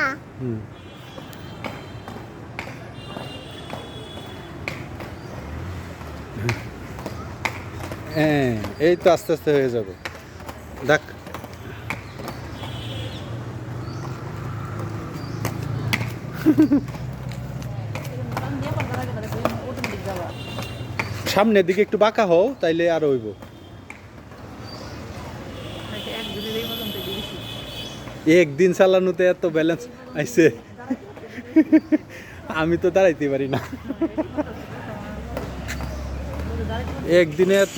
না। হুম। হ্যাঁ এই তো আস্তে আস্তে হয়ে যাবে। দেখ। সামনের দিকে একটু বাঁকা হও তাইলে আর হইব। একদিন চালানোতে এত ব্যালেন্স আইছে। আমি তো দাঁড়াইতে পারি না। একদিনে এত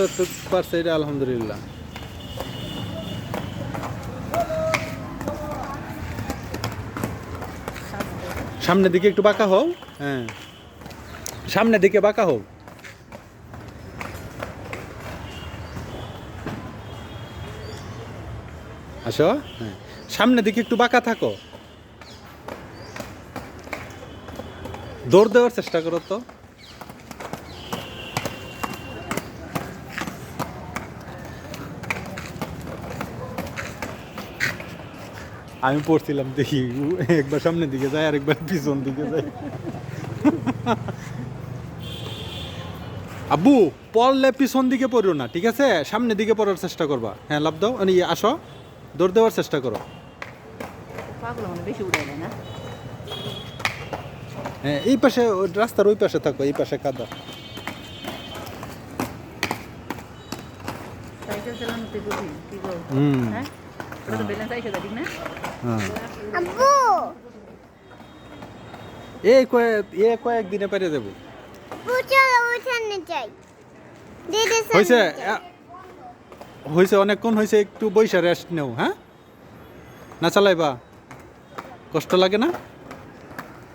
পারছে এটা আলহামদুলিল্লাহ। সামনের দিকে একটু বাঁকা হও। হ্যাঁ। সামনের দিকে বাঁকা হও। আসো। হ্যাঁ। সামনের দিকে একটু বাঁকা থাকো। দৌড় দেওয়ার চেষ্টা করো তো। আমি পড়ছিলাম দেখি, একবার সামনের দিকে যায় আর একবার পিছন দিকে যায়। আব্বু, পড়লে পিছন দিকে পড়ো না, ঠিক আছে? সামনের দিকে পড়ার চেষ্টা করবা। হ্যাঁ লাভ দাও। আসো। দৌড় দেওয়ার চেষ্টা করো। হ্যাঁ এই পাশে রাস্তার ওই পাশে থাকো এই পাশে কাদা। সাইকেল চালানোতে বুঝি কি গো? হুম। হ্যাঁ? হ্যাঁ। আব্বু! এই কয়েক এ কয়েক দিনে পেরে দেবো। হয়েছে হয়েছে অনেকক্ষণ হয়েছে একটু বৈশা রেস্ট নেও হ্যাঁ? না চালাইবা? কষ্ট লাগে না?